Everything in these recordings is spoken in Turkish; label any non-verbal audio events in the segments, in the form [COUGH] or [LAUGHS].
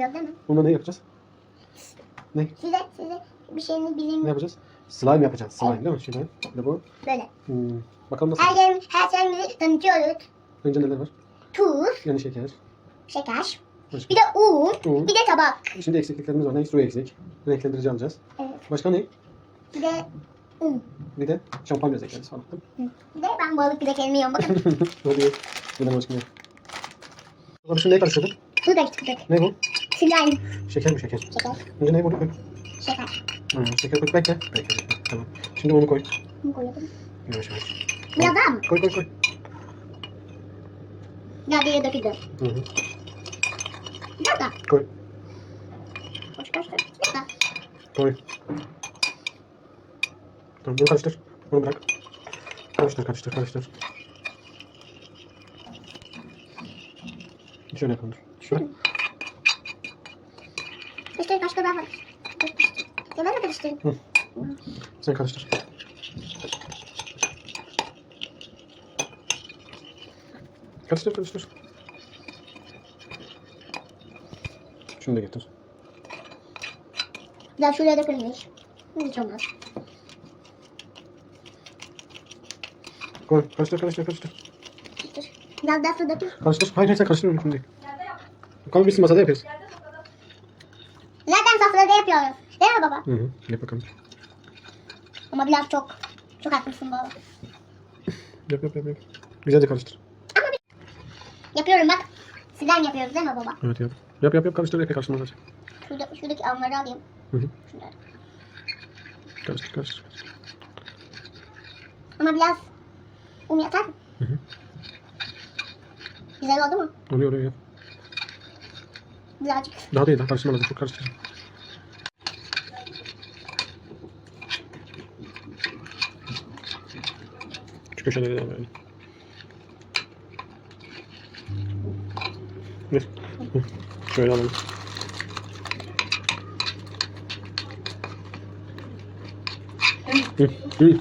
yapıyoruz değil mi? Bunda ne yapacağız? Ne? Size size bir şeyini Ne bileyim yapacağız? Slime yapacağız. Slime değil mi? Şöyle. Bir de bu. böyle. Hmm. Bakalım nasıl? Her yerim, her şeyimizi tanıtıyoruz. Önce neler var? Tuz, Yani şeker. şeker, Başka. bir de un, Un. bir de tabak. Şimdi eksikliklerimiz var. Ne? Su eksik. Renklendirici alacağız. Evet. Başka ne? Bir de un. Bir de şampanya ekleriz falan. Bir de ben balık bile kelimiyorum bakın. [LAUGHS] Hadi. Buradan başka ne? Bakalım şimdi ne karıştırdık? Bu da. Ne bu? Slime. Şeker mi şeker? Şeker. Önce ne bunu koy? Şeker. Hmm, şeker koy. Bekle. Bekle. Tamam. Şimdi onu koy. Bunu koyalım. Yavaş yavaş. Biraz daha mı? Koy koy koy. Biraz yere döküldü. Hı hı. Biraz daha. Koy. Koş koş koş. Biraz daha. Koy. Tamam bunu karıştır. Bunu bırak. Karıştır karıştır karıştır. Şöyle yapalım. Şöyle. Karıştır başka daha var. Ya ben de karıştırayım. Hı. Sen karıştır. Karıştır karıştır. Şunu da getir. Biraz şuraya dökülmüş. Hiç olmaz. Koy. Karıştır karıştır karıştır. Karıştır. Biraz daha su dökül. Karıştır. Hayır hayır sen karıştırma şimdi. Biz masada yapıyoruz. Zaten sofrada yapıyoruz. Değil mi baba? Hı hı. Yap bakalım. Ama biraz çok. Çok haklısın baba. Yap yap yap yap. Güzelce karıştır. Yapıyorum bak. Slime yapıyoruz değil mi baba? Evet yap. Yap yap yap karıştır. Epey karıştırma zaten. Şurada, şuradaki almaları alayım. Hı hı. Şunları. Karıştır karıştır. Ama biraz un yatar mı? Hı hı. Güzel oldu mu? Oluyor oluyor yap. Birazcık. Daha değil daha karıştırma lazım. Çok karıştır. Şu köşeleri de böyle. Ver. Şöyle alalım. Hı. Hı.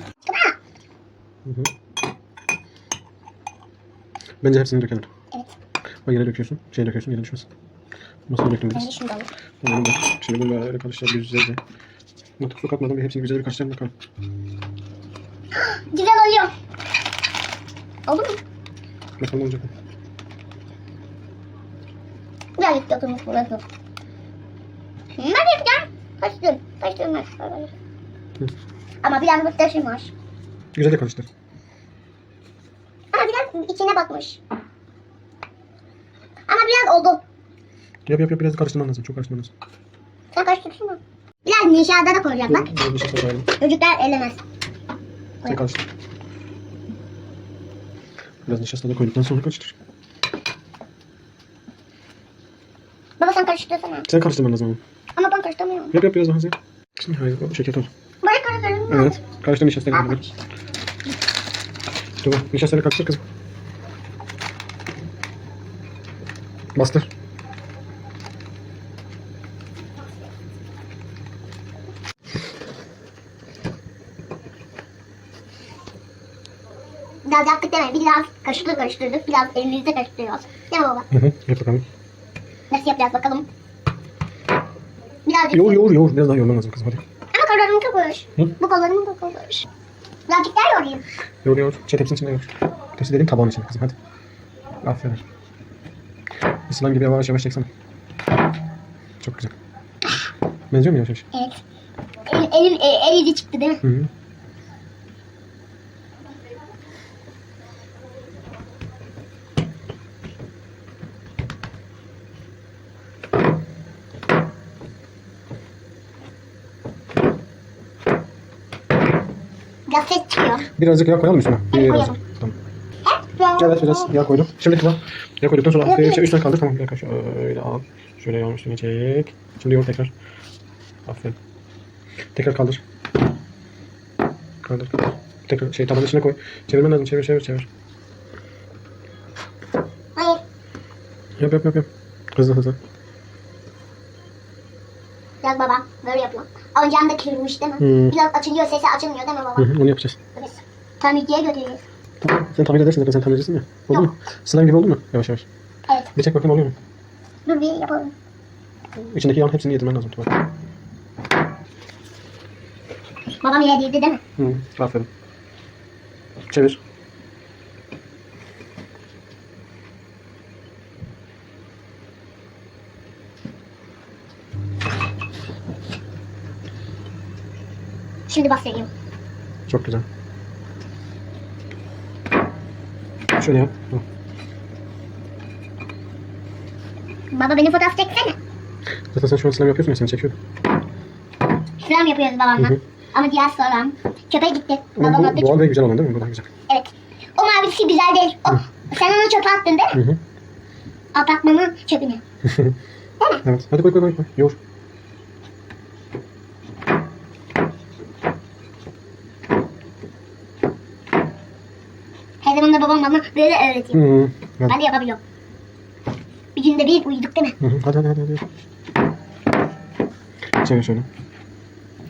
Hı. Bence hepsini dökelim. Evet. Bak yere döküyorsun. Şey döküyorsun yere düşmesin. Masaya döktüm biraz. Bence şunu da alayım. Onu da. Şimdi bunu böyle karıştıralım güzelce. Artık su katmadan bir hepsini güzel bir karıştıralım bakalım. Güzel oluyor. Oldu mu? Bakalım olacak mı? Birazcık dokunmuş burası. Hadi yapacağım. Kaçtın. Kaçtın. Hı. Ama biraz mıhtaşım var. Güzel de karıştır. Ama biraz içine batmış. Ama biraz oldu. Yap yap yap biraz karıştırman lazım. Çok karıştırman lazım. Sen karıştırsana. Biraz nişada da koyacak bak. Şey. Çocuklar elemez. Sen karıştır. Biraz nişasta da koyduktan sonra karıştır. Baba sen karıştırsana. Sen karıştırman lazım ama. Ama ben karıştıramıyorum. Yap yap biraz daha hızlı. Şimdi hayır o şeker toz. Buraya karıştırıyorum. Evet. Karıştır nişastayı. Beraber. Dur nişastayı karıştır kızım. Bastır. Biraz yaptık deme. Biraz kaşıkla karıştırdık. Biraz elimizde karıştırıyoruz. Değil mi baba? Hı hı. Yap bakalım. Nasıl yapacağız bakalım. Birazcık. Yoğur yoğur yoğur. Biraz daha yoğurman lazım kızım hadi. Ama kollarım çok hoş. Hı? Bu kollarım çok hoş. Birazcık daha yoğurayım. Yoğur yoğur. Şey tepsinin içinde yoğur. Tepsi dediğim tabağın içinde kızım hadi. Aferin. İslam gibi yavaş yavaş çeksene. Çok güzel. Benziyor mu yavaş yavaş? Evet. Elim, elim e, el izi çıktı değil mi? Hı hı. Ses çıkıyor. Birazcık yağ koyalım üstüne. Hadi Biraz. koyalım. Tamam. Evet biraz yağ koydum. Şimdi kıvam. Yağ koyduktan sonra Yok, şey, üstüne kaldır. Tamam bir dakika şöyle al. Şöyle yağın üstüne çek. Şimdi yoğur tekrar. Aferin. Tekrar kaldır. Kaldır kaldır. Tekrar şey tabanın içine koy. Çevirmen lazım. Çevir çevir çevir. Hayır. Yap yap yap yap. Hızlı hızlı. Biraz baba. Oyuncağım da kırılmış değil mi? Hı. Biraz açılıyor sesi açılmıyor değil mi baba? Hı hı, onu yapacağız. Evet. Tamirciye götüreceğiz. Tamam. Sen tamir edersin zaten sen tamircisin ya. Oldu Yok. mu? Slime gibi oldu mu? Yavaş yavaş. Evet. Bir çek bakayım oluyor mu? Dur bir yapalım. İçindeki yağın hepsini yedirmen lazım Tuba. Babam yedirdi değil mi? Hı, aferin. Çevir. Şimdi bastırayım. Çok güzel. Şöyle yap. Hı. Baba beni fotoğraf çeksene. Zaten sen şu an slime yapıyorsun ya seni çekiyorum. Şuram yapıyoruz babamla. Hı hı. Ama diğer soram çöpe gitti. Ama Babam bu attı. doğal ve güzel olan değil mi? Bu daha güzel. Evet. O mavisi güzel değil. O, sen onu çöpe attın değil mi? Hı hı. Apartmanın çöpüne. Evet. Hadi koy koy koy. koy. Yoğur. Her zaman da babam bana böyle öğretiyor. Hı hı. Hadi. Ben de yapabiliyorum. Bir günde bir uyuduk değil mi? Hı hı. Hadi hadi hadi. hadi. Çevir şöyle.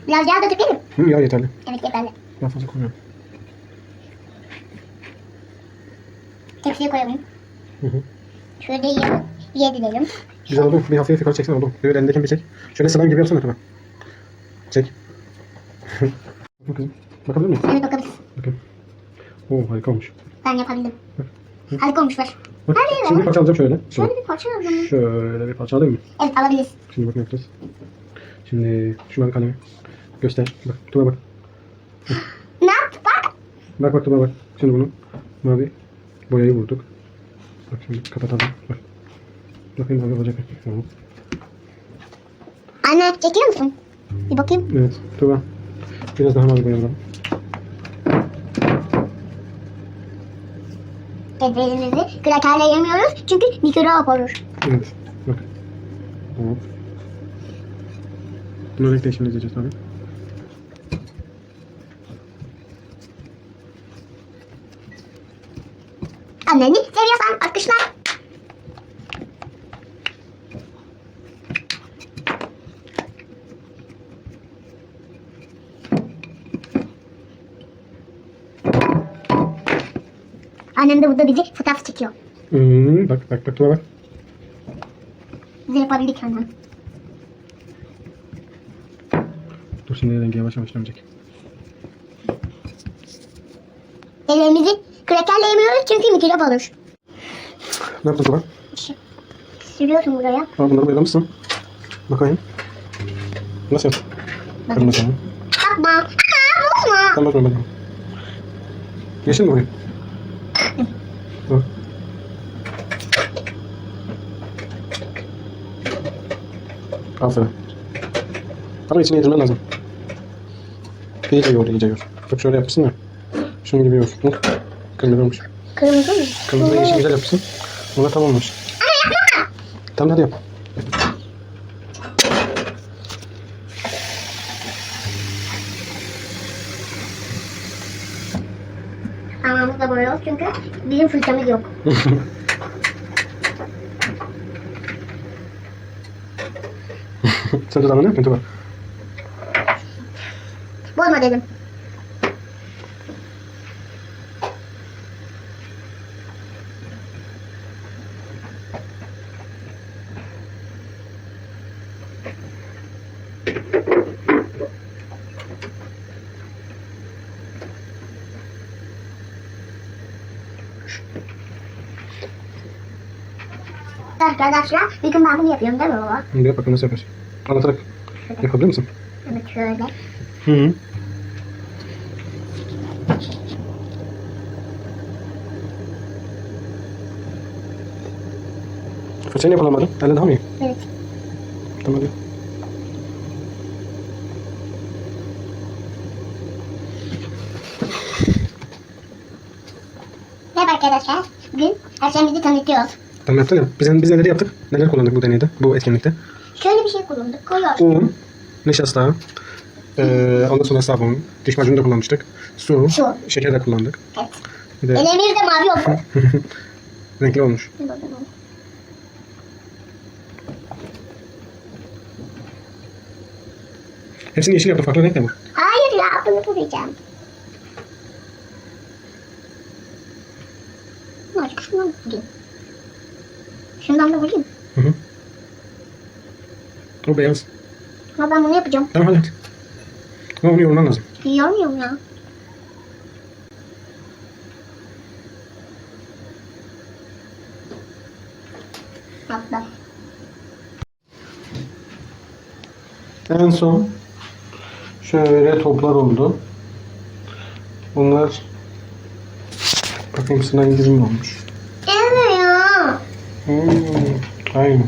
Biraz yağ da dökelim. Hı, yağ yeterli. Evet yeterli. Daha fazla koymuyorum. Tepsiye koyalım. Hı hı. Şöyle ye yedirelim. Güzel oldu. Bir hafif yukarı çeksene oğlum. Böyle elindekini bir çek. Şöyle slime gibi yapsana Tuba. Çek. [LAUGHS] Bakın kızım. Bakabilir miyim? Evet bakabiliriz. Bakın. Oo harika olmuş. Ben yapabildim. Harika olmuş ver. Bak, Hadi şimdi bir parça alacağım şöyle. Şöyle. Şöyle bir parça alalım. Şöyle bir parça alayım mı? Evet alabiliriz. Şimdi bak ne yapacağız. Şimdi şu mavi kalemi göster. Bak Tuba bak. Ne yaptık bak. Bak bak Tuba bak. Şimdi bunu mavi boyayı vurduk. Bak şimdi kapatalım. Bak. Bakayım mavi olacak mı? Tamam. Anne çekiyor musun? Bir bakayım. Evet Tuba. Biraz daha mavi boyayalım. Ellerimizi krakerle yemiyoruz çünkü mikrop olur. Evet. Bak. Hop. Bunu renk değişimini izleyeceğiz tabii. Anneni seviyorsan alkışlar. Annem de burada bizi fotoğraf çekiyor. Hmm, bak bak bak Tuba bak. Biz yapabildik hemen. Dur şimdi rengi yavaş yavaş dönecek. Ellerimizi krakerle yemiyoruz çünkü mikrop olur. Ne yaptın Tuba? Sürüyorsun buraya. Aa, bunları boyalamışsın. Bakayım. Nasıl yaptın? Kırmızı mı? Bakma. Aa, bozma. Tamam bakma bakma. Yeşil mi boyayım? Bak. Aferin. Ama içine yedirmen lazım. İyice yoğur, iyice yoğur. Bak şöyle yapmışsın ya. Şunun gibi yoğur. Kırmızı olmuş. Kırmızı mı? Kırmızı yeşil güzel yapmışsın. Buna tam olmuş. Tamam hadi yap. Parmağımızla boyuyoruz çünkü bizim fırçamız yok. [LAUGHS] Sen dudağına ne yapıyorsun Tuba? Bozma dedim. Arkadaşlar bir gün ben bunu yapıyorum değil mi baba? Şimdi yap bakalım nasıl yapıyorsun. Anlatarak yapabilir misin? Evet şöyle. Hı hı. Fırçayı niye kullanamadın? Elle daha mı iyi? Evet. Tamam hadi. Merhaba arkadaşlar. Bugün Erşen bizi tanıtıyoruz. Tamam yaptın ya. Biz, biz neler yaptık? Neler kullandık bu deneyde, bu etkinlikte? Kullandık. Koyuyoruz. Un, nişasta, eee ondan sonra sabun, diş macunu da kullanmıştık. Su, Su. şeker de kullandık. Evet. Bir de Ellerimiz de mavi oldu. [LAUGHS] renkli olmuş. Hepsini yeşil yaptım. Farklı renk de bu. Hayır ya bunu koyacağım. Azıcık şundan vurayım. Şundan da vurayım. Hı hı. O beyaz. Ama ben bunu yapacağım. Tamam hadi. Ama onu yoğurman lazım. Yiyemiyorum ya. En son şöyle toplar oldu. Bunlar bakayım slime gibi olmuş? Evet ya. Hmm, aynı.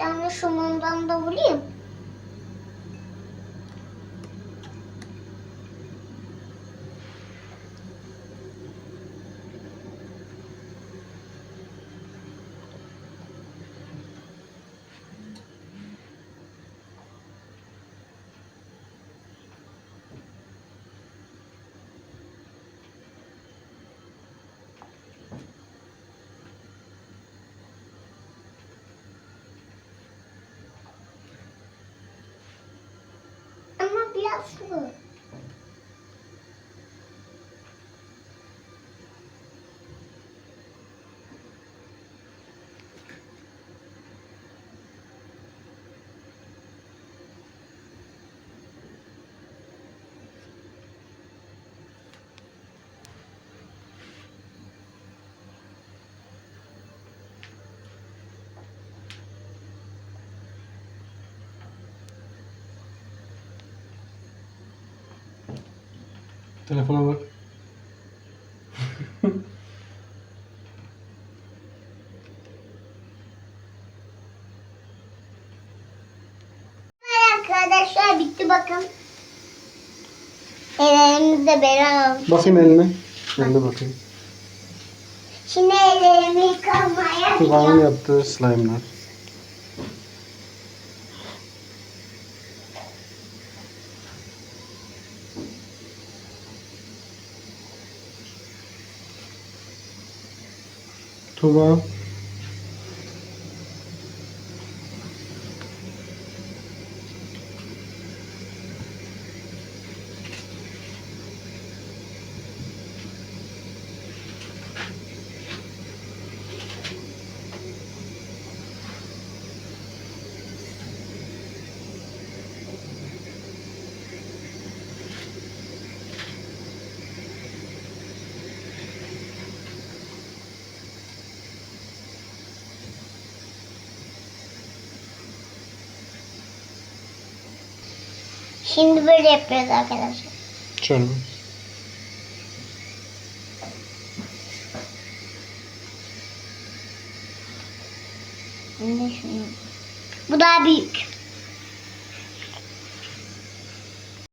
Ben de şu mumdan da vurayım. Ama Telefona bak. Arkadaşlar bitti bakın. Ellerimizde olmuş. Bakayım eline. Ben de bakayım. Şimdi ellerimi yıkamaya Kulağın gidiyorum. yaptığı slime'lar. Tuba. Şimdi böyle yapıyoruz arkadaşlar. Şöyle. Bu daha büyük.